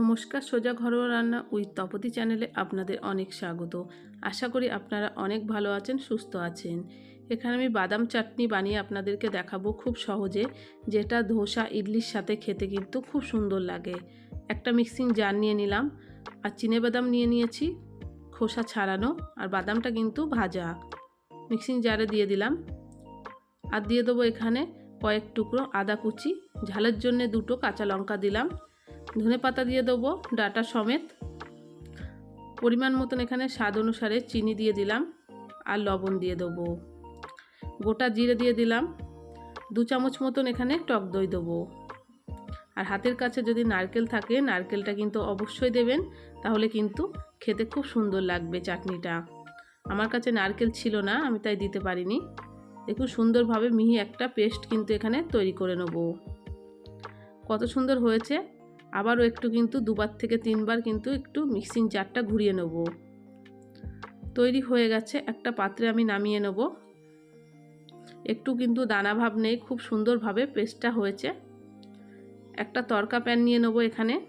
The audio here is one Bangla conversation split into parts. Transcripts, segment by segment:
নমস্কার, সোজা ঘরোয়া রান্না উইথ তপতি চ্যানেলে আপনাদের অনেক স্বাগত। আশা করি আপনারা অনেক ভালো আছেন, সুস্থ আছেন। এখানে আমি বাদাম চাটনি বানিয়ে আপনাদেরকে দেখাবো খুব সহজে, যেটা ধোসা ইডলির সাথে খেতে কিন্তু খুব সুন্দর লাগে। একটা মিক্সিং জার নিয়ে নিলাম, আর চিনে বাদাম নিয়ে নিয়েছি, খোসা ছাড়ানো, আর বাদামটা কিন্তু ভাজা। মিক্সিং জারে দিয়ে দিলাম, আর দিয়ে দেবো এখানে কয়েক টুকরো আদা কুচি। ঝালের জন্য দুটো কাঁচা লঙ্কা দিলাম ধনে পাতা দিয়ে দেবো, ডাটা সমেত। পরিমাণ মতন এখানে স্বাদ অনুসারে চিনি দিয়ে দিলাম আর লবণ দিয়ে দেবো। গোটা জিরে দিয়ে দিলাম। দু চামচ মতন এখানে টক দই দেবো। আর হাতের কাছে যদি নারকেল থাকে, নারকেলটা কিন্তু অবশ্যই দেবেন, তাহলে কিন্তু খেতে খুব সুন্দর লাগবে চাটনিটা। আমার কাছে নারকেল ছিল না, আমি তাই দিতে পারিনি। দেখুন সুন্দরভাবে মিহি একটা পেস্ট কিন্তু এখানে তৈরি করে নেব। কত সুন্দর হয়েছে। আবারও একটু কিন্তু দুবার থেকে তিনবার কিন্তু একটু মিক্সিং জারটা ঘুরিয়ে নেব। তৈরি হয়ে গেছে, একটা পাত্রে আমি নামিয়ে নেব। একটু কিন্তু দানা ভাব নেই, খুব সুন্দরভাবে পেস্টটা হয়েছে। একটা তরকা প্যান নিয়ে নেব এখানে।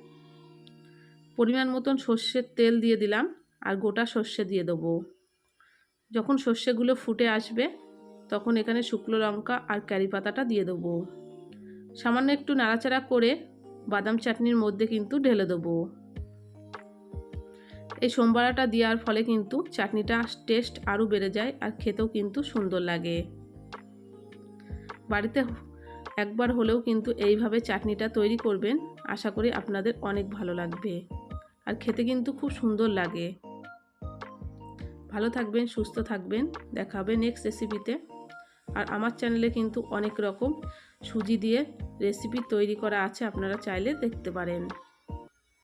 পরিমাণ মতন সর্ষের তেল দিয়ে দিলাম আর গোটা সর্ষে দিয়ে দেবো। যখন সর্ষেগুলো ফুটে আসবে, তখন এখানে শুকনো লঙ্কা আর ক্যারি পাতাটা দিয়ে দেবো। সামান্য একটু নাড়াচাড়া করে বাদাম চাটনির মধ্যে কিন্তু ঢেলে দেবো। এই সোমবারাটা দেওয়ার ফলে কিন্তু চাটনিটা টেস্ট আরও বেড়ে যায় আর খেতেও কিন্তু সুন্দর লাগে। বাড়িতে একবার হলেও কিন্তু এইভাবে চাটনিটা তৈরি করবেন, আশা করি আপনাদের অনেক ভালো লাগবে আর খেতে কিন্তু খুব সুন্দর লাগে। ভালো থাকবেন, সুস্থ থাকবেন দেখা হবে নেক্সট রেসিপিতে আর আমার চ্যানেলে কিন্তু অনেক রকম সুজি দিয়ে রেসিপি তৈরি করা আছে, আপনারা চাইলে দেখতে পারেন।